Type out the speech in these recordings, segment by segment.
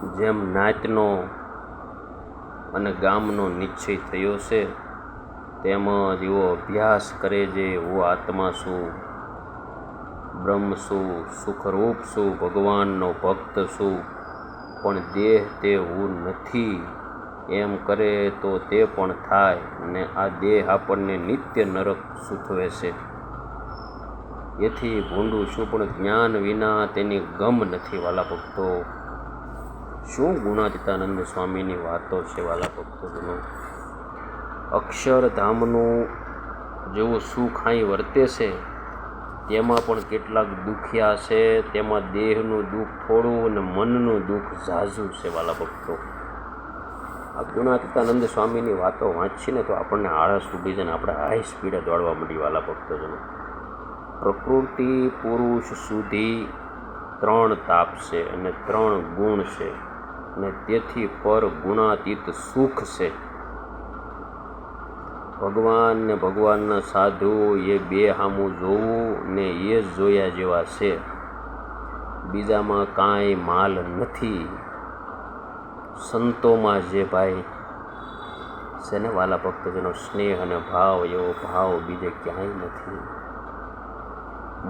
જેમ નાતનો અને ગામનો નિશ્ચય થયો છે, તેમજ એવો અભ્યાસ કરે જે હું આત્મા છું, બ્રહ્મ છું, સુખરૂપ છું, ભગવાનનો ભક્ત છું, પણ દેહ તે હું નથી. એમ કરે તો તે પણ થાય અને આ દેહ આપણને નિત્ય નરક સૂચવે છે. એથી ભૂંડું છું પણ જ્ઞાન વિના તેની ગમ નથી વાલા ભક્તો. શું ગુણાતીતાનંદ સ્વામીની વાતો છે વાલા ભક્તોનો? અક્ષરધામનું જેવું સુખ અહીં વર્તે છે, તેમાં પણ કેટલાક દુખ્યા છે, તેમાં દેહનું દુઃખ થોડું અને મનનું દુઃખ ઝાઝું છે વાલા ભક્તો. આ ગુણાતીતાનંદ સ્વામીની વાતો વાંચીને તો આપણને આળસ ઊભી જાય ને આપણે હાઈ સ્પીડે દોડવા મળી વાલા ભક્તોજનો. પ્રકૃતિ પુરુષ સુધી ત્રણ તાપ છે અને ત્રણ ગુણ છે. અને તેથી પર ગુણાતીત સુખ છે. ભગવાન ને ભગવાનના સાધુ એ બે હામું જોવું ને એ જ જોયા જેવા છે. બીજામાં કાંઈ માલ નથી. સંતોમાં જે ભાઈ છે ને વાલા ભક્તજનો, સ્નેહ અને ભાવ, એવો ભાવ બીજે ક્યાંય નથી.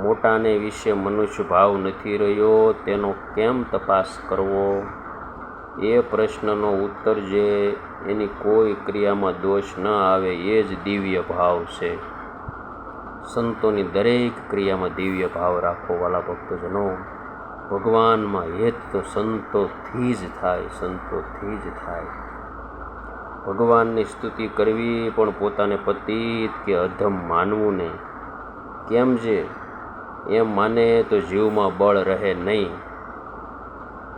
મોટાને વિશે મનુષ્ય ભાવ નથી રહ્યો, તેનો કેમ તપાસ કરવો? એ પ્રશ્નનો ઉત્તર જે એની કોઈ ક્રિયામાં દોષ ન આવે એ જ દિવ્ય ભાવ છે. સંતોની દરેક ક્રિયામાં દિવ્ય ભાવ રાખો વાલા ભક્તજનો, ભગવાનમાં હેત તો સંતોથી જ થાય, સંતોથી જ થાય. ભગવાનની સ્તુતિ કરવી પણ પોતાને પતિત કે અધમ માનવું નહીં. કેમ છે એમ માને તો જીવમાં બળ રહે નહીં.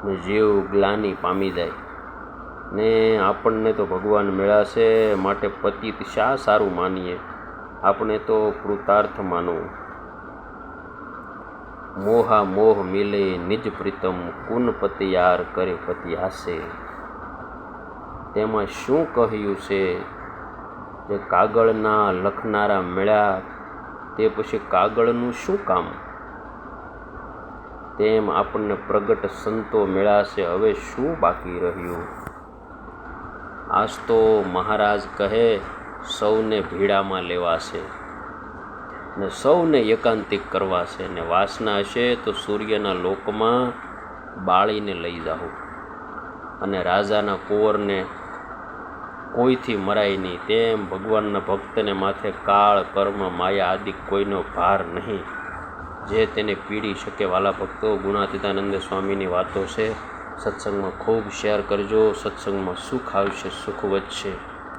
ને જીવ ગ્લાની પામી જાય. ને આપણને તો ભગવાન મેળાશે, માટે પતિત શા સારું માનીએ? આપણે તો કૃતાર્થ માનવું. મોહા મોહ મિલે નિજ પ્રીતમ, કુન પતિયાર કરે પતિયાસે તેમાં શું કહ્યું છે જે કાગળના લખનારા મળ્યા તે પછી કાગળનું શું કામ? તેમ આપણને પ્રગટ સંતો મેળાશે. હવે શું બાકી રહ્યું? આજ તો મહારાજ કહે, સૌને ભીડામાં લેવાશે ને સૌને એકાંતિક કરવાશે ને વાસના હશે તો સૂર્યના લોકમાં બાળીને લઈ જાઓ અને રાજાના કુંવરને કોઈથી મરાય નહીં. તેમ ભગવાનના ભક્તને માથે કાળ, કર્મ, માયા આદિ કોઈનો ભાર નહીં. જે તેને પીડી શકે વાલા ભક્તો, ગુણાતીતાનંદ સ્વામીની વાતો છે. સત્સંગમાં ખૂબ શેર કરજો. સત્સંગમાં સુખ આવશે, સુખ વધશે.